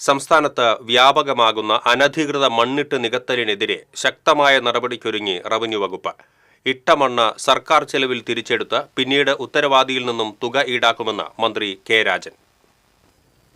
സംസ്ഥാനത്ത് വ്യാപകമാകുന്ന അനധികൃത മണ്ണിട്ട് നികത്തലിനെതിരെ ശക്തമായ നടപടിക്കൊരുങ്ങി റവന്യൂ വകുപ്പ്. ഇട്ട മണ്ണ് സർക്കാർ ചെലവിൽ തിരിച്ചെടുത്ത് പിന്നീട് ഉത്തരവാദിയിൽ നിന്നും തുക ഈടാക്കുമെന്ന് മന്ത്രി കെ രാജൻ.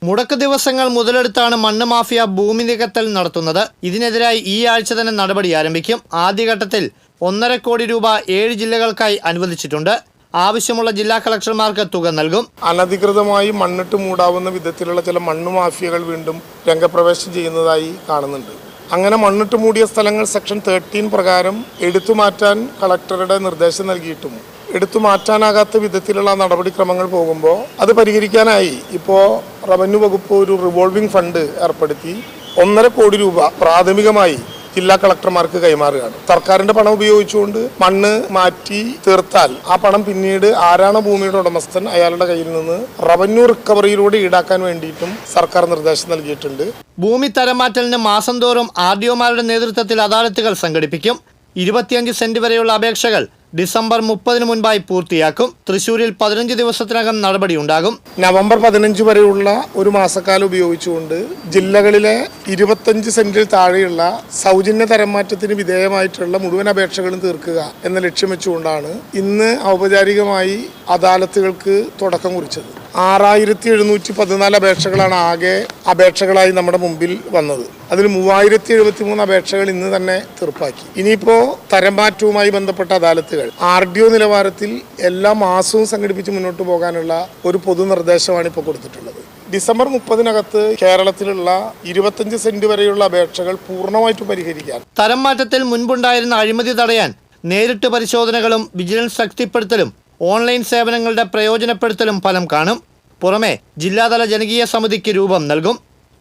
മുടക്ക് ദിവസങ്ങൾ മുതലെടുത്താണ് മണ്ണ് മാഫിയ ഭൂമി നികത്തൽ നടത്തുന്നത്. ഇതിനെതിരായി ഈ ആഴ്ച തന്നെ നടപടി ആരംഭിക്കും. ആദ്യഘട്ടത്തിൽ ഒന്നര കോടി രൂപ ഏഴ് ജില്ലകൾക്കായി അനുവദിച്ചിട്ടുണ്ട്. ആവശ്യമുള്ള ജില്ലാ കളക്ടർമാർക്ക് തുക നൽകും. അനധികൃതമായി മണ്ണിട്ട് മൂടാവുന്ന വിധത്തിലുള്ള ചില മണ്ണ് മാഫിയകൾ വീണ്ടും രംഗപ്രവേശം ചെയ്യുന്നതായി കാണുന്നുണ്ട്. അങ്ങനെ മണ്ണിട്ട് മൂടിയ സ്ഥലങ്ങൾ സെക്ഷൻ തേർട്ടീൻ പ്രകാരം എടുത്തു മാറ്റാൻ കളക്ടറുടെ നിർദ്ദേശം നൽകിയിട്ടും എടുത്തു മാറ്റാനാകാത്ത വിധത്തിലുള്ള നടപടിക്രമങ്ങൾ പോകുമ്പോൾ അത് പരിഹരിക്കാനായി ഇപ്പോൾ റവന്യൂ വകുപ്പ് ഒരു റിവോൾവിംഗ് ഫണ്ട് ഏർപ്പെടുത്തി. ഒന്നര കോടി രൂപ പ്രാഥമികമായി ജില്ലാ കളക്ടർമാർക്ക് കൈമാറുകയാണ്. സർക്കാരിന്റെ പണം ഉപയോഗിച്ചുകൊണ്ട് മണ്ണ് മാറ്റി തീർത്താൽ ആ പണം പിന്നീട് ആരാണ് ഭൂമിയുടെ ഉടമസ്ഥൻ അയാളുടെ കയ്യിൽ നിന്ന് റവന്യൂ റിക്കവറിയിലൂടെ ഈടാക്കാൻ വേണ്ടിയിട്ടും സർക്കാർ നിർദ്ദേശം നൽകിയിട്ടുണ്ട്. ഭൂമി തരംമാറ്റലിന് മാസം തോറും ആർ ഡി ഒമാരുടെ നേതൃത്വത്തിൽ അദാലത്തുകൾ സംഘടിപ്പിക്കും. ഇരുപത്തിയഞ്ച് സെന്റ് വരെയുള്ള അപേക്ഷകൾ ഡിസംബർ മുപ്പതിന് മുൻപായി പൂർത്തിയാക്കും. തൃശൂരിൽ പതിനഞ്ച് ദിവസത്തിനകം നടപടിയുണ്ടാകും നവംബർ പതിനഞ്ച് വരെയുള്ള ഒരു മാസക്കാലം ഉപയോഗിച്ചുകൊണ്ട് ജില്ലകളിലെ ഇരുപത്തഞ്ച് സെന്റിൽ താഴെയുള്ള സൗജന്യ തരംമാറ്റത്തിന് വിധേയമായിട്ടുള്ള മുഴുവൻ അപേക്ഷകളും തീർക്കുക എന്ന ലക്ഷ്യം വെച്ചുകൊണ്ടാണ് ഇന്ന് ഔപചാരികമായി അദാലത്തുകൾക്ക് തുടക്കം കുറിച്ചത്. ആറായിരത്തി എഴുന്നൂറ്റി പതിനാല് അപേക്ഷകളാണ് ആകെ അപേക്ഷകളായി നമ്മുടെ മുമ്പിൽ വന്നത്. അതിൽ മൂവായിരത്തി എഴുപത്തി മൂന്ന് അപേക്ഷകൾ ഇന്ന് തന്നെ തീർപ്പാക്കി. ഇനിയിപ്പോൾ തരംമാറ്റവുമായി ബന്ധപ്പെട്ട അദാലത്തുകൾ ആർ ഡി ഒ നിലവാരത്തിൽ എല്ലാ മാസവും സംഘടിപ്പിച്ച് മുന്നോട്ട് പോകാനുള്ള ഒരു പൊതു നിർദ്ദേശമാണ് ഇപ്പോൾ കൊടുത്തിട്ടുള്ളത്. ഡിസംബർ മുപ്പതിനകത്ത് കേരളത്തിലുള്ള ഇരുപത്തഞ്ച് സെന്റ് വരെയുള്ള അപേക്ഷകൾ പൂർണമായിട്ട് പരിഹരിക്കാൻ. തരം മാറ്റത്തിൽ മുൻപുണ്ടായിരുന്ന അഴിമതി തടയാൻ നേരിട്ട് പരിശോധനകളും വിജിലൻസ് ശക്തിപ്പെടുത്തലും ഓൺലൈൻ സേവനങ്ങളുടെ പ്രയോജനപ്പെടുത്തലും ഫലം കാണും. പുറമെ ജില്ലാതല ജനകീയ സമിതിക്ക് രൂപം നൽകും.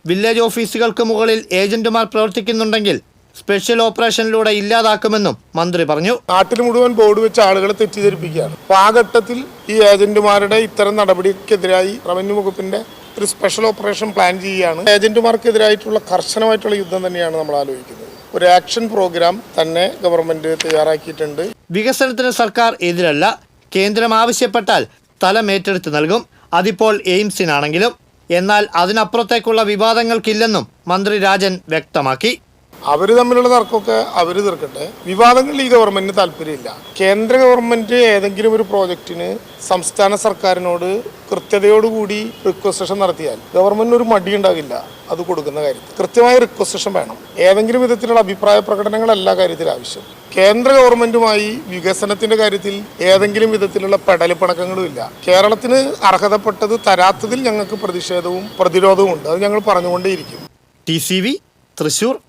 വില്ലേജ് ഓഫീസുകൾക്ക് മുകളിൽ ഏജന്റുമാർ പ്രവർത്തിക്കുന്നുണ്ടെങ്കിൽ സ്പെഷ്യൽ ഓപ്പറേഷനിലൂടെ ഇല്ലാതാക്കുമെന്നും മന്ത്രി പറഞ്ഞു. നാട്ടിൽ മുഴുവൻ ബോർഡ് വെച്ച് ആളുകളെ തെറ്റിദ്ധരിപ്പിക്കുകയാണ്. അപ്പോൾ ആ ഘട്ടത്തിൽ ഈ ഏജന്റുമാരുടെ ഇത്തരം നടപടിക്കെതിരായി റവന്യൂ വകുപ്പിന്റെ ഒരു സ്പെഷ്യൽ ഓപ്പറേഷൻ പ്ലാൻ ചെയ്യുകയാണ്. ഏജന്റുമാർക്കെതിരായിട്ടുള്ള കർശനമായിട്ടുള്ള യുദ്ധം തന്നെയാണ് നമ്മൾ ആലോചിക്കുന്നത്. ഒരു ആക്ഷൻ പ്രോഗ്രാം തന്നെ ഗവൺമെന്റ് തയ്യാറാക്കിയിട്ടുണ്ട്. വികസനത്തിന് സർക്കാർ എതിരല്ല കേന്ദ്രം ആവശ്യപ്പെട്ടാൽ തലം ഏറ്റെടുത്ത് നൽകും. അതിപ്പോൾ എയിംസിനാണെങ്കിലും. എന്നാൽ അതിനപ്പുറത്തേക്കുള്ള വിവാദങ്ങൾക്കില്ലെന്നും മന്ത്രി രാജൻ വ്യക്തമാക്കി. അവർ തമ്മിലുള്ള തർക്കമൊക്കെ അവർ തീർക്കട്ടെ. വിവാദങ്ങളിൽ ഈ ഗവൺമെന്റിന് താല്പര്യമില്ല. കേന്ദ്ര ഗവൺമെന്റ് ഏതെങ്കിലും ഒരു പ്രോജക്റ്റിന് സംസ്ഥാന സർക്കാരിനോട് കൃത്യതയോടുകൂടി റിക്വസ്റ്റേഷൻ നടത്തിയാൽ ഗവൺമെന്റിന് ഒരു മടി ഉണ്ടാകില്ല അത് കൊടുക്കുന്ന കാര്യത്തിൽ. കൃത്യമായ റിക്വസ്റ്റേഷൻ വേണം. ഏതെങ്കിലും വിധത്തിലുള്ള അഭിപ്രായ പ്രകടനങ്ങളല്ല കാര്യത്തിൽ ആവശ്യം. കേന്ദ്ര ഗവൺമെന്റുമായി വികസനത്തിന്റെ കാര്യത്തിൽ ഏതെങ്കിലും വിധത്തിലുള്ള പെടലിപ്പണക്കങ്ങളും ഇല്ല. കേരളത്തിന് അർഹതപ്പെട്ടത് തരാത്തതിൽ ഞങ്ങൾക്ക് പ്രതിഷേധവും പ്രതിരോധവും ഉണ്ട്. അത് ഞങ്ങൾ പറഞ്ഞുകൊണ്ടേയിരിക്കും. T C V Thrissur